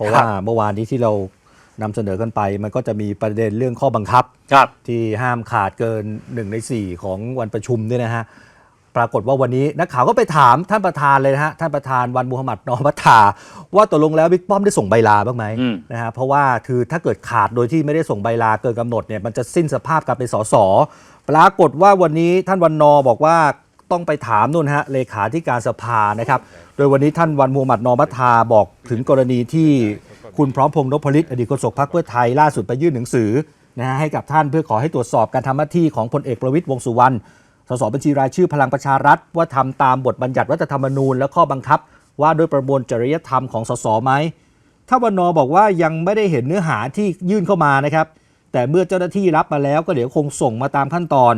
เพราะว่าเมื่อวานนี้ที่เรานำเสนอกันไป มันก็จะมีประเด็นเรื่องข้อบังคับ ครับ ที่ห้ามขาดเกิน 1 ใน 4 ของวันประชุมเนี่ยนะฮะ ปรากฏว่าวันนี้นักข่าวก็ไปถามท่านประธานเลยนะฮะ ท่านประธานวันมุฮัมมัดนอมัตตาว่าตกลงแล้วบิ๊กป้อมได้ส่งใบลาบ้างไหมอืม นะฮะเพราะว่าคือถ้าเกิดขาดโดยที่ไม่ได้ส่งใบลาเกินกำหนดเนี่ยมันจะสิ้นสภาพการเป็นสสปรากฏว่าวันนี้ท่านวันนอบอกว่า ต้องไปถามนู่นฮะเลขาธิการสภานะครับ โดยวันนี้ท่านวันมูฮัมหมัดนอมัตตาบอกถึงกรณีที่คุณพร้อมพงษ์นพลิตอดีตโฆษกพรรคเพื่อไทยล่าสุดไปยื่นหนังสือนะฮะให้กับท่านเพื่อขอให้ตรวจสอบการทำหน้าที่ของพลเอกประวิตยวงสุวรรณสสบัญชีรายชื่อพลังประชารัฐ ว่าทำตามบทบัญญัติรัฐธรรมนูญ และข้อบังคับ ว่าด้วยประมวลจริยธรรมของสสไหมถ้าวันนอบอกว่ายังไม่ได้เห็นเนื้อหาที่ยื่นเข้ามานะครับ แต่เมื่อเจ้าหน้าที่รับมาแล้วก็เดี๋ยวคงส่งมาตามขั้นตอน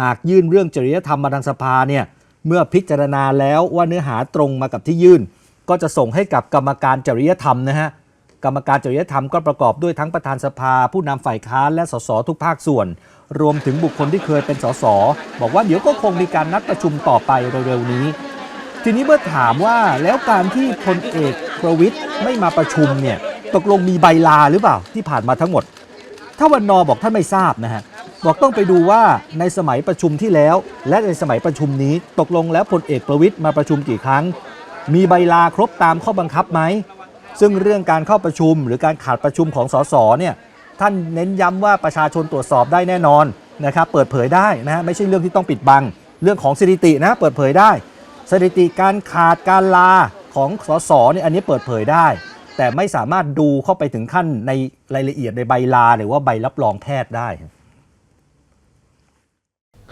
หากยื่นเรื่องจริยธรรมมาทางสภาเนี่ยเมื่อพิจารณาแล้วว่าเนื้อหาตรงมากับที่ยื่น ก็จะส่งให้กับกรรมการจริยธรรมนะฮะกรรมการจริยธรรมก็ประกอบด้วยทั้งประธานสภา ผู้นำฝ่ายค้านและสสทุกภาคส่วน รวมถึงบุคคลที่เคยเป็นสสบอกว่าเดี๋ยวก็คงมีการนัดประชุมต่อไปเร็วๆนี้ ทีนี้เมื่อถามว่าแล้วการที่พลเอกประวิทย์ไม่มาประชุมเนี่ยตกลงมีใบลาหรือเปล่าที่ผ่านมาทั้งหมด ถ้าวันนอบอกท่านไม่ทราบนะฮะ บอกต้องไปดูว่าในสมัยประชุมที่แล้ว และในสมัยประชุมนี้ตกลงแล้วพลเอกประวิทย์มาประชุมกี่ครั้ง มีใบลาครบตามข้อบังคับไหม ซึ่งเรื่องการเข้าประชุมหรือการขาดประชุมของสสเนี่ยท่านเน้นย้ำว่าประชาชนตรวจสอบได้แน่นอนนะครับเปิดเผยได้นะฮะไม่ใช่เรื่องที่ต้องปิดบัง เรื่องของสถิตินะเปิดเผยได้ สถิติการขาดการลาของสสเนี่ยอันนี้เปิดเผยได้ แต่ไม่สามารถดูเข้าไปถึงขั้นในรายละเอียดในใบลาหรือว่าใบรับรองแพทย์ได้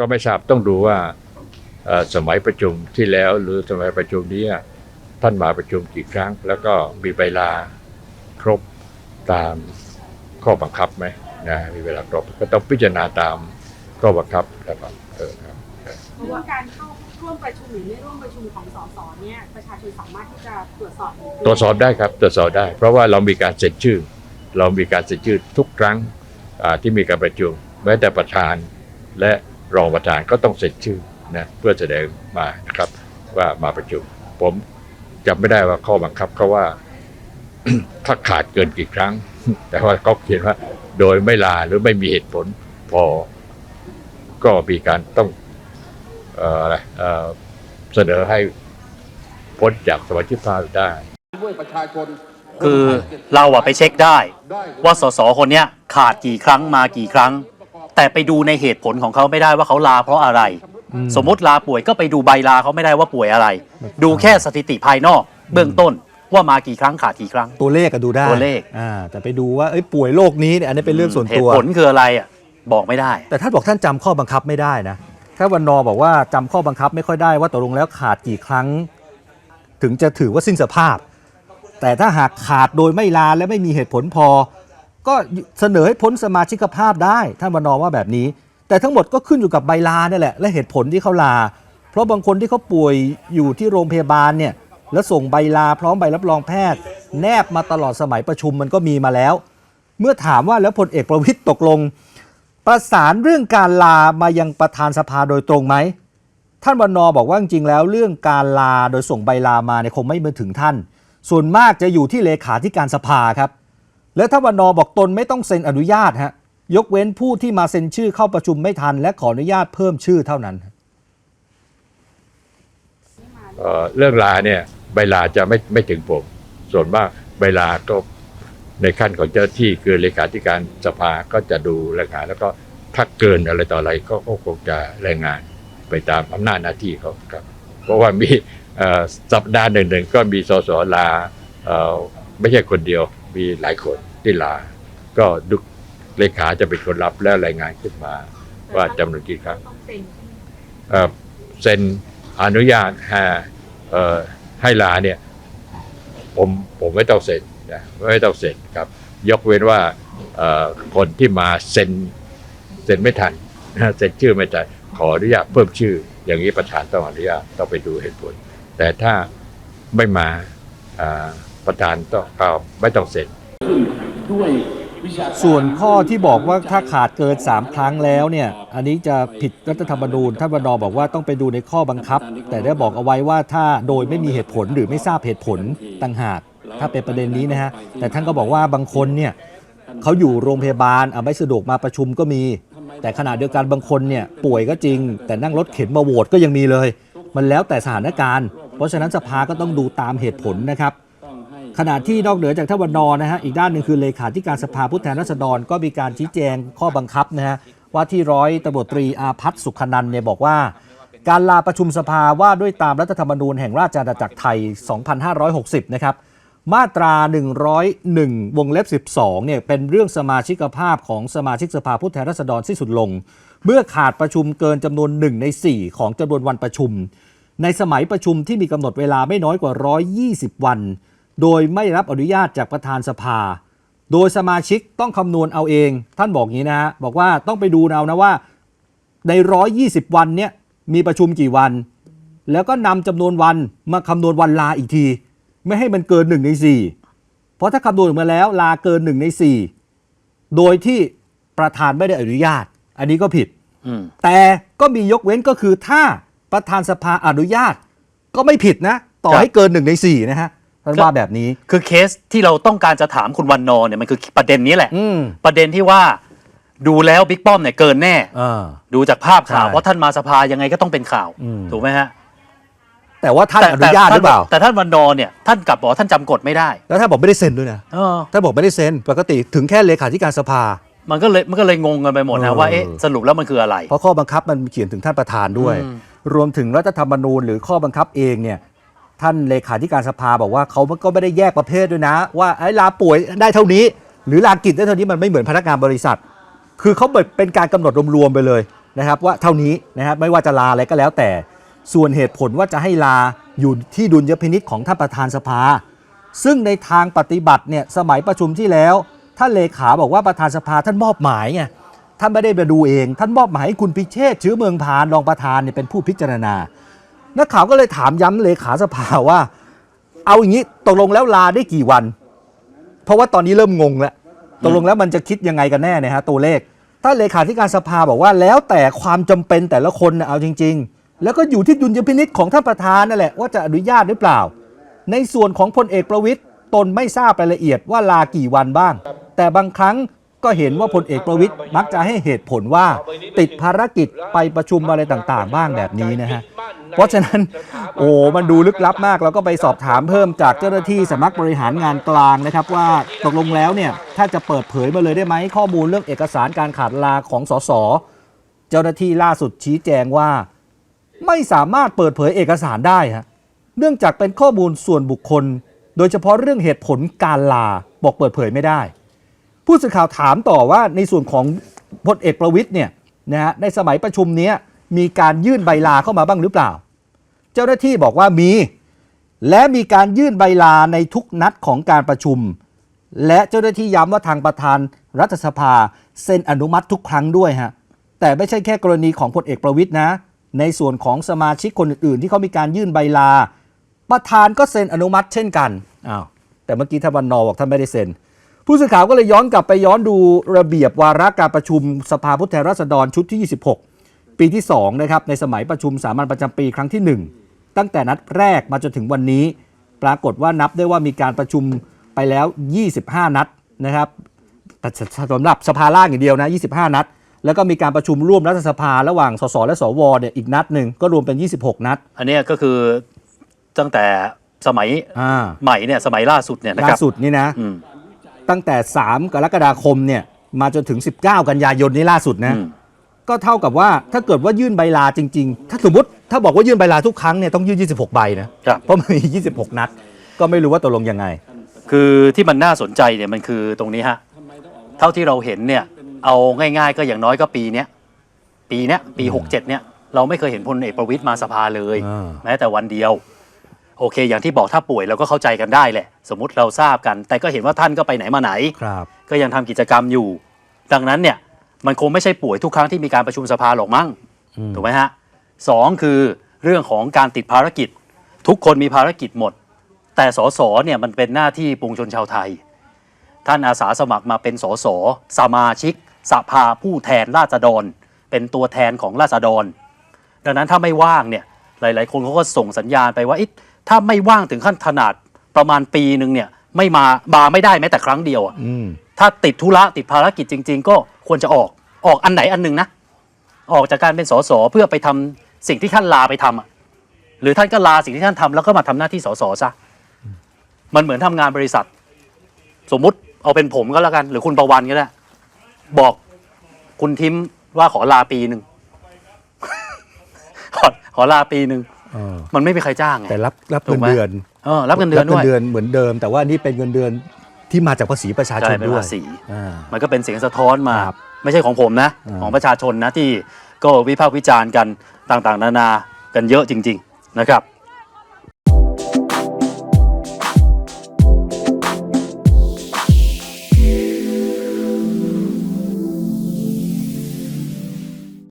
ก็ไม่ทราบต้องดูว่าสมัยประชุมที่แล้วหรือสมัยประชุมนี้ท่านมาประชุมกี่ครั้ง แล้วก็มีใบลาครบตามข้อบังคับไหมนะมีเวลาครบก็ต้องพิจารณาตามข้อบังคับนะครับเออครับเพราะว่าการเข้าร่วมประชุมหรือไม่ร่วมประชุมของสสเนี่ยประชาชนสามารถที่จะตรวจสอบตรวจสอบได้ครับตรวจสอบได้ เพราะว่าเรามีการเซ็นชื่อ เรามีการเซ็นชื่อทุกครั้งที่มีการประชุมแม้แต่ประธานและ รองประธานก็ต้องเซ็นชื่อนะเพื่อแสดงมานะครับว่ามาประชุม ผมจำไม่ได้ว่าข้อบังคับเขาว่าถ้าขาดเกินกี่ครั้ง แต่ว่าเขาเขียนว่า โดยไม่ลาหรือไม่มีเหตุผลพอก็มีการต้องเอ่ออะไรเอ่อเสนอให้พ้นจากสมาชิกภาพได้ด้วยประชาชนคือเราอะไปเช็คได้ ว่าสสคนเนี้ยขาดกี่ครั้งมากี่ครั้ง แต่ไปดูในเหตุผลของเขาไม่ได้ว่าเขาลาเพราะอะไรอืมสมมติลาป่วยก็ไปดูใบลาเขาไม่ได้ว่าป่วยอะไร ดูแค่สถิติภายนอกเบื้องต้นว่ามากี่ครั้งขาดกี่ครั้ง ตัวเลขก็ดูได้ตัวเลขอ่าแต่ไปดูว่าเอ้ยป่วยโรคนี้เนี่ยอันนี้เป็นเรื่องส่วนเหตัวตุผลคืออะไรอะบอกไม่ได้ แต่ท่านบอกท่านจำข้อบังคับไม่ได้นะถ้าวันนอบอกว่าจำข้อบังคับไม่ค่อยได้ว่าตกลงแล้วขาดกี่ครั้ง ถึงจะถือว่าสิ้นสภาพ แต่ถ้าหากขาดโดยไม่ลาและไม่มีเหตุผลพอ ก็เสนอให้พ้นสมาชิกภาพได้ท่านวันนอว่าแบบนี้ แต่ทั้งหมดก็ขึ้นอยู่กับใบลาเนี่ยแหละและเหตุผลที่เขาลา เพราะบางคนที่เขาป่วยอยู่ที่โรงพยาบาลเนี่ยแล้วส่งใบลาพร้อมใบรับรองแพทย์ แนบมาตลอดสมัยประชุมมันก็มีมาแล้ว เมื่อถามว่าแล้วพลเอกประวิตยตกลง ประสานเรื่องการลามายังประธานสภาโดยตรงไหมท่านวันนอบอกว่าจริงๆแล้วเรื่องการลาโดยส่งใบลามาเนี่ยคงไม่มาถึงท่าน ส่วนมากจะอยู่ที่เลขาธิการสภาครับ และถ้าวันนอบอกตนไม่ต้องเซ็นอนุญาตฮะยกเว้นผู้ที่มาเซ็นชื่อเข้าประชุมไม่ทัน และขออนุญาตเพิ่มชื่อเท่านั้นเอ่อเรื่องลาเนี่ยใบลาจะไม่ไม่ถึงผม ส่วนมากใบลาก็ในขั้นของเจ้าที่คือเลขาธิการสภาก็จะดูรายงาน แล้วก็ถ้าเกินอะไรต่ออะไรก็ก็คงจะรายงานไปตามอำนาจหน้าที่เขาครับ เพราะว่ามีเอ่อสัปดาห์หนึ่งๆก็มีสสลาเอ่อไม่ใช่คนเดียวมีหลายคน ที่ลา ก็ดุเลขาจะเป็นคนรับแล้วรายงานขึ้นมา ว่าจำนวนกี่ครั้งต้องเซ็นเอ่อเซ็นอนุญาตให้เอ่อให้ลาเนี่ย ผมผมไม่ต้องเซ็นนะไม่ต้องเซ็นครับ ยกเว้นว่าเอ่อคนที่มาเซ็นเซ็นไม่ทันนะเซ็นชื่อไม่ทันขออนุญาตเพิ่มชื่อ อย่างนี้ประธานต้องอนุญาตต้องไปดูเหตุผล แต่ถ้าไม่มาอ่าประธานต้องก็ไม่ต้องเซ็น ด้วยส่วนข้อที่บอกว่าถ้าขาดเกิน 3 ครั้งแล้วเนี่ย อันนี้จะผิดรัฐธรรมนูญท่านวันนอบอกว่าต้องไปดูในข้อบังคับ แต่ได้บอกเอาไว้ว่าถ้าโดยไม่มีเหตุผลหรือไม่ทราบเหตุผลต่างหาก ถ้าเป็นประเด็นนี้นะฮะ แต่ท่านก็บอกว่าบางคนเนี่ยเขาอยู่โรงพยาบาลอะไม่สะดวกมาประชุมก็มี แต่ขณะเดียวกันบางคนเนี่ยป่วยก็จริง แต่นั่งรถเข็นมาโหวตก็ยังมีเลย มันแล้วแต่สถานการณ์ เพราะฉะนั้นสภาก็ต้องดูตามเหตุผลนะครับ ขณะที่นอกเหนือจากท่านวันนอร์นะฮะอีกด้านหนึ่งคือเลขาธิการสภาผู้แทนราษฎรก็มีการชี้แจงข้อบังคับนะฮะว่าที่ร้อยตำรวจตรีอาพัฒน์สุขนันท์เนี่ยบอกว่า การลาประชุมสภาว่าด้วยตามรัฐธรรมนูญแห่งราชอาณาจักรไทย 2560 นะครับมาตรา 101 วงเล็บ 12 เนี่ยเป็นเรื่องสมาชิกภาพของสมาชิกสภาผู้แทนราษฎรสิ้นสุดลง เมื่อขาดประชุมเกินจำนวน 1 ใน 4 ของจำนวนวันประชุม ในสมัยประชุมที่มีกำหนดเวลาไม่น้อยกว่า 120 วัน โดยไม่รับอนุญาตจากประธานสภา โดยสมาชิกต้องคำนวณเอาเอง ท่านบอกงี้นะฮะบอกว่าต้องไปดูเอานะว่าใน 120 วันเนี่ยมีประชุมกี่วัน แล้วก็นำจำนวนวันมาคำนวณวันลาอีกที ไม่ให้มันเกิน1ใน4 เพราะถ้าคำนวณออกมาแล้วลาเกิน1ใน4 โดยที่ประธานไม่ได้อนุญาต อันนี้ก็ผิดอืมแต่ก็มียกเว้นก็คือถ้าประธานสภาอนุญาตก็ไม่ผิดนะ ต่อครับให้เกิน1ใน4นะฮะ ท่านว่าแบบนี้ คือเคสที่เราต้องการจะถามคุณวันนอร์เนี่ยมันคือประเด็นนี้แหละ อืม ประเด็นที่ว่าดูแล้วบิ๊กป้อมเนี่ยเกินแน่ อ่า ดูจากภาพข่าวใช่เพราะท่านมาสภายังไงก็ต้องเป็นข่าวอืม ถูกไหมฮะแต่ว่าท่านอนุญาตหรือเปล่า แต่ท่านวันนอร์เนี่ยท่านกลับบอกว่าท่านจำกฎไม่ได้แล้วท่านบอกไม่ได้เซ็นด้วยนะเออท่านบอกไม่ได้เซ็นปกติถึงแค่เลขาธิการสภา มันก็เลยมันก็เลยงงกันไปหมดเอนะอว่าเอ๊ะสรุปแล้วมันคืออะไร เพราะข้อบังคับมันเขียนถึงท่านประธานด้วย อืม รวมถึงรัฐธรรมนูญหรือข้อบังคับเองเนี่ย ท่านเลขาธิการสภาบอกว่าเขาก็ไม่ได้แยกประเภทด้วยนะ ว่าไอ้ลาป่วยได้เท่านี้ หรือลากิจได้เท่านี้มันไม่เหมือนพนักงานบริษัท คือเขาเป็นการกำหนดรวมๆไปเลยนะครับ ว่าเท่านี้นะครับไม่ว่าจะลาอะไรก็แล้วแต่ ส่วนเหตุผลว่าจะให้ลาอยู่ที่ดุลยพินิษของท่านประธานสภา ซึ่งในทางปฏิบัติเนี่ยสมัยประชุมที่แล้วท่านเลขาบอกว่าประธานสภาท่านมอบหมายไงท่านไม่ได้มาดูเอง ท่านมอบหมายให้คุณพิเชษฐ์ชื้อเมืองพานรองประธานเนี่ยเป็นผู้พิจารณา นักข่าวก็เลยถามย้ำเลขาสภาว่า เอาอย่างนี้ตกลงแล้วลาได้กี่วัน เพราะว่าตอนนี้เริ่มงงแล้วตกลงแล้วมันจะคิดยังไงกันแน่เนี่ยฮะตัวเลข ถ้าเลขาธิการสภาบอกว่าแล้วแต่ความจำเป็นแต่ละคนนะเอาจริง ๆ แล้วก็อยู่ที่ดุลยพินิษของท่านประธานนั่นแหละว่าจะอนุญาตหรือเปล่า ในส่วนของพลเอกประวิตยตนไม่ทราบรายละเอียดว่าลากี่วันบ้าง แต่บางครั้งก็เห็นว่าพลเอกประวิตยมักจะให้เหตุผลว่า ติดภารกิจไปประชุมอะไรต่างๆ บ้างแบบนี้นะฮะ เพราะฉะนั้นโอ้มันดูลึกลับมากเราก็ไปสอบถามเพิ่มจากเจ้าหน้าที่สำนักบริหารงานกลางนะครับ ว่าตกลงแล้วเนี่ยถ้าจะเปิดเผยมาเลยได้ไหมข้อมูลเรื่องเอกสารการขาดลาของสสเจ้าหน้าที่ล่าสุดชี้แจงว่า ไม่สามารถเปิดเผยเอกสารได้ฮะเนื่องจากเป็นข้อมูลส่วนบุคคล โดยเฉพาะเรื่องเหตุผลการลาบอกเปิดเผยไม่ได้ ผู้สื่อข่าวถามต่อว่าในส่วนของพลเอกประวิตยเนี่ยนะฮะในสมัยประชุมเนี้ย มีการยื่นใบลาเข้ามาบ้างหรือเปล่า เจ้าหน้าที่บอกว่ามี และมีการยื่นใบลาในทุกนัดของการประชุม และเจ้าหน้าที่ย้ำว่าทางประธานรัฐสภาเซ็นอนุมัติทุกครั้งด้วยฮะแต่ไม่ใช่แค่กรณีของพลเอกประวิตยนะ ในส่วนของสมาชิกคนอื่นๆ ที่เขามีการยื่นใบลา ประธานก็เซ็นอนุมัติเช่นกันอ้าวแต่เมื่อกี้ท่านวันนอบอกท่านไม่ได้เซ็นผู้สื่อข่าวก็เลยย้อนกลับไปย้อนดูระเบียบวาระการประชุมสภาผู้แทนราษฎรชุดที่ 26 ปีที่2นะครับในสมัยประชุมสามัญประจำปีครั้งที่ 1 ตั้งแต่นัดแรกมาจนถึงวันนี้ ปรากฏว่านับได้ว่ามีการประชุมไปแล้ว 25 นัดนะครับแต่สำหรับสภาล่างอย่างเดียวนะ 25 นัด แล้วก็มีการประชุมร่วมรัฐสภาระหว่างสสและสวเนี่ยอีกนัดหนึ่งก็รวมเป็น 26 นัด อันเนี้ยก็คือตั้งแต่สมัยอ่าใหม่เนี่ยสมัยล่าสุดเนี่ยนะคล่ารับสุดนี่นะอืมตั้งแต่ 3 กรกฎาคมเนี่ยมาจนถึง 19 กันยายนนี้ล่าสุดนะอืม ก็เท่ากับว่าถ้าเกิดว่ายื่นใบลาจริง ๆ ถ้าสมมติถ้าบอกว่ายื่นใบลาทุกครั้งเนี่ยต้องยื่น 26 ใบนะครับ เพราะมันมี 26 นัด ก็ไม่รู้ว่าตกลงยังไง คือที่มันน่าสนใจเนี่ยมันคือตรงนี้ฮะ เท่าที่เราเห็นเนี่ย เอาง่ายๆ ก็อย่างน้อยก็ปีเนี้ยปีเนี้ยปี 67 เนี่ย เราไม่เคยเห็นพลเอกประวิตยมาสภาเลย อ่า แม้แต่วันเดียว โอเค อย่างที่บอกถ้าป่วยเราก็เข้าใจกันได้แหละ สมมุติเราทราบกัน แต่ก็เห็นว่าท่านก็ไปไหนมาไหน ครับ ก็ยังทำกิจกรรมอยู่ ดังนั้นเนี่ย มันคงไม่ใช่ป่วยทุกครั้งที่มีการประชุมสภาหรอกมั้งอืมถูกไหมฮะสองคือเรื่องของการติดภารกิจ ทุกคนมีภารกิจหมด แต่สสเนี่ยมันเป็นหน้าที่ปวงชนชาวไทย ท่านอาสาสมัครมาเป็นสสสมาชิกสภาผู้แทนราษฎร เป็นตัวแทนของราษฎร ดังนั้นถ้าไม่ว่างเนี่ยหลาย ๆ คนเขาก็ส่งสัญญาณไปว่าเอ๊ะถ้าไม่ว่างถึงขั้นขนาดประมาณปีหนึ่งเนี่ยไม่มามาไม่ได้แม้แต่ครั้งเดียวอะอืม ถ้าติดธุระติดภารกิจจริง ๆ ก็ควรจะออกออกอันไหนอันหนึ่งนะ ออกจากการเป็นสสเพื่อไปทำสิ่งที่ท่านลาไปทำอะหรือท่านก็ลาสิ่งที่ท่านทำแล้วก็มาทำหน้าที่สสซะมันเหมือนทำงานบริษัท สมมุติเอาเป็นผมก็แล้วกัน หรือคุณประวันก็ได้บอกคุณทิมว่าขอลาปีหนึ่งขอขอลาปีหนึ่งเออมันไม่มีใครจ้างไงแต่รับรับถูเงิกนไหมเดือนเออรับเงินเดือนด้วยเดือนเหมือนเดิม แต่ว่านี่เป็นเงินเดือน ที่มาจากภาษีประชาชใช่นเป็นด้วยภาษี อ่า มันก็เป็นเสียงสะท้อนมา ครับไม่ใช่ของผมนะ อ่า ของประชาชนนะที่ก็วิพากษ์วิจารณ์กันต่างๆ นานากันเยอะจริง ๆ นะครับ